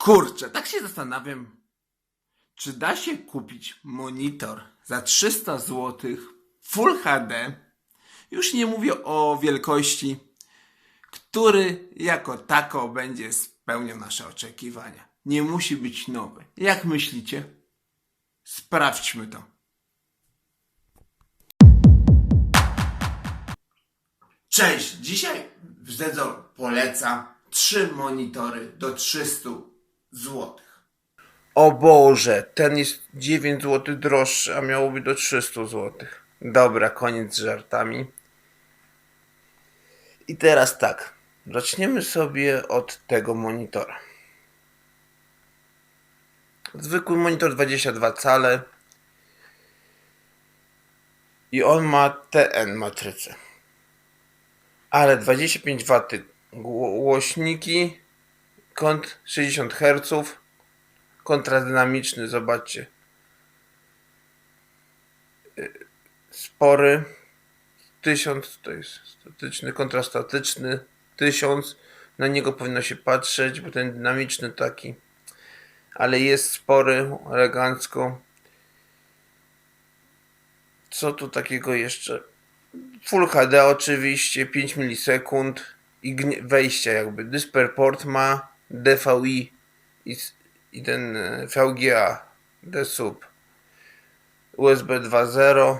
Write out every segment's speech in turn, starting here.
Kurczę, tak się zastanawiam, czy da się kupić monitor za 300 zł Full HD? Już nie mówię o wielkości, który jako tako będzie spełniał nasze oczekiwania. Nie musi być nowy. Jak myślicie? Sprawdźmy to. Cześć! Dzisiaj Zedzor poleca trzy monitory do 300 zł. O Boże, ten jest 9 zł droższy, a miało być do 300 zł. Dobra, koniec z żartami. I teraz tak, zaczniemy sobie od tego monitora. Zwykły monitor 22 cale. I on ma TN matrycę. Ale 25 W gło- głośniki, kąt 60 Hz, kontradynamiczny, zobaczcie. Y, Spory. 1000 to jest statyczny, kontrastatyczny. 1000. Na niego powinno się patrzeć, bo ten dynamiczny taki. Ale jest spory, elegancko. Co tu takiego jeszcze? Full HD oczywiście, 5 milisekund i wejścia jakby. DisplayPort ma DVI i, i ten e, VGA, DSUB. USB 2.0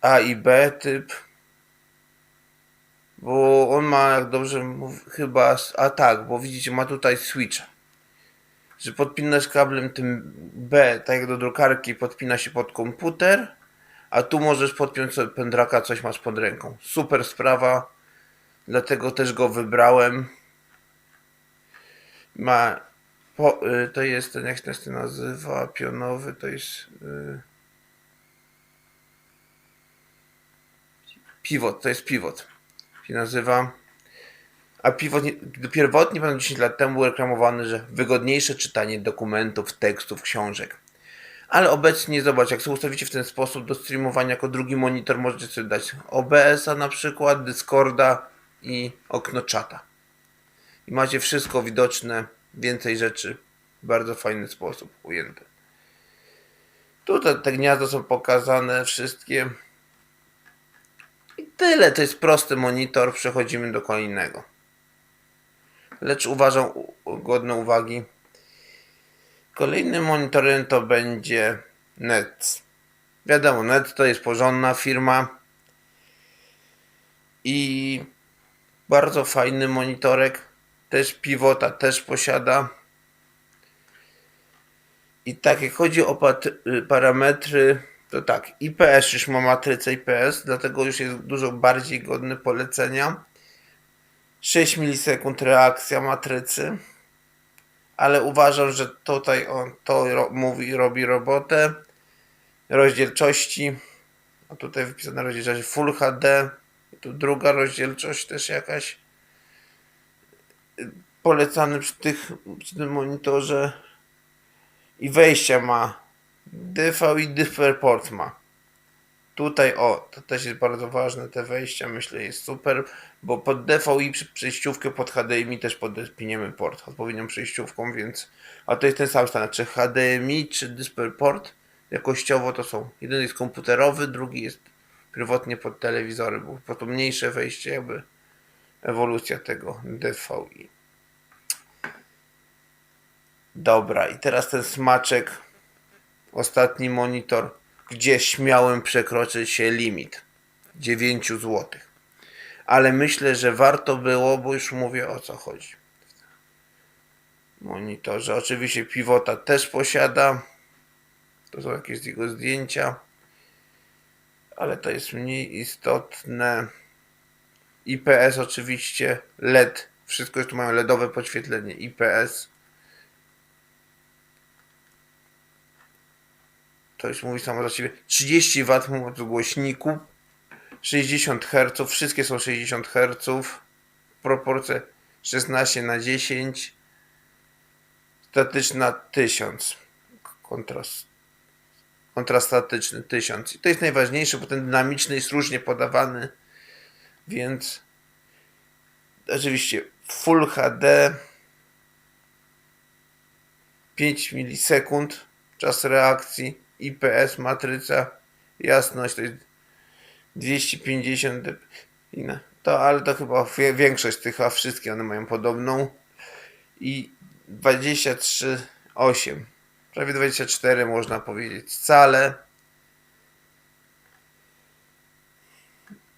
A i B typ. Bo on ma, jak dobrze mów, chyba, a tak, bo widzicie, ma tutaj switcha że podpinasz kablem tym B, tak jak do drukarki, podpina się pod komputer, a tu możesz podpiąć sobie pędraka, coś masz pod ręką. Super sprawa, dlatego też go wybrałem. Ma, po, y, to jest ten, jak się nazywa, pionowy, to jest y, pivot, to jest pivot, się nazywa. A nie, pierwotnie, ponad 10 lat temu, był reklamowany, że wygodniejsze czytanie dokumentów, tekstów, książek. Ale obecnie, zobacz, jak sobie ustawicie w ten sposób do streamowania jako drugi monitor, możecie sobie dać OBS-a na przykład, Discorda i okno czata. I macie wszystko widoczne, więcej rzeczy w bardzo fajny sposób ujęte. Tutaj te gniazda są pokazane wszystkie. I tyle, to jest prosty monitor, przechodzimy do kolejnego lecz uważam godne uwagi. Kolejnym monitorem to będzie Nets. Wiadomo, Net to jest porządna firma i bardzo fajny monitorek. Też Pivota też posiada. I tak, jak chodzi o y, parametry, to tak, IPS już ma matrycę IPS, dlatego już jest dużo bardziej godny polecenia. 6 milisekund reakcja matrycy, ale uważam, że tutaj on to ro, mówi, robi robotę. Rozdzielczości, a tutaj wypisane rozdzielczość Full HD, tu druga rozdzielczość też jakaś. Polecany przy, tych, przy tym monitorze i wejścia ma DV i DisplayPort ma. Tutaj o, to też jest bardzo ważne, te wejścia myślę jest super, bo pod DVI przy- przejściówkę pod HDMI też podpiniemy port odpowiednią przejściówką, więc a to jest ten sam stan, czy HDMI czy DisplayPort jakościowo to są, jeden jest komputerowy, drugi jest pierwotnie pod telewizory, bo po to mniejsze wejście jakby ewolucja tego DVI. Dobra, i teraz ten smaczek ostatni monitor, gdzie śmiałem przekroczyć się limit 9 zł. Ale myślę, że warto było, bo już mówię o co chodzi. Monitorze. Oczywiście Pivota też posiada. To są jakieś jego zdjęcia. Ale to jest mniej istotne. IPS oczywiście, LED. Wszystko już tu mają LEDowe podświetlenie. IPS. to już mówi samo za siebie, 30 W mocy głośniku, 60 Hz, wszystkie są 60 Hz, proporcje 16 na 10, statyczna 1000, kontrast, kontrastatyczny 1000. I to jest najważniejsze, bo ten dynamiczny jest różnie podawany, więc oczywiście Full HD 5 milisekund czas reakcji IPS matryca jasność to jest 250 dp inne. To, ale to chyba większość tych, a wszystkie one mają podobną i 23,8 prawie 24 można powiedzieć scale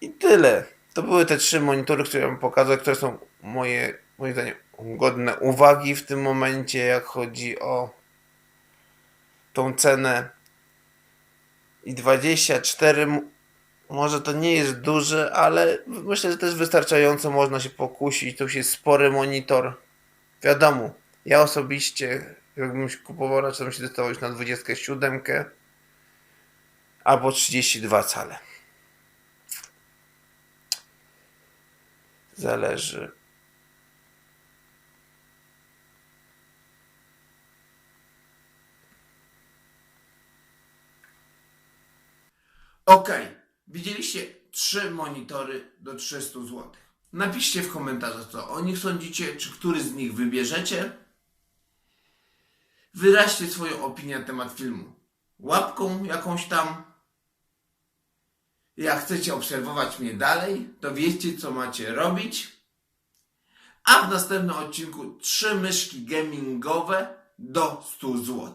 i tyle to były te trzy monitory, które wam pokazał, które są moje, moim zdaniem godne uwagi w tym momencie, jak chodzi o tą cenę i 24 m- może to nie jest duże, ale myślę, że też wystarczająco można się pokusić. To już jest spory monitor. Wiadomo, ja osobiście, jakbym kupował, raczej bym się decydował już na 27 albo 32 cale. Zależy. Ok, widzieliście trzy monitory do 300 zł. Napiszcie w komentarzach, co o nich sądzicie, czy który z nich wybierzecie. Wyraźcie swoją opinię na temat filmu łapką jakąś tam. Jak chcecie obserwować mnie dalej, to wiecie, co macie robić. A w następnym odcinku trzy myszki gamingowe do 100 zł.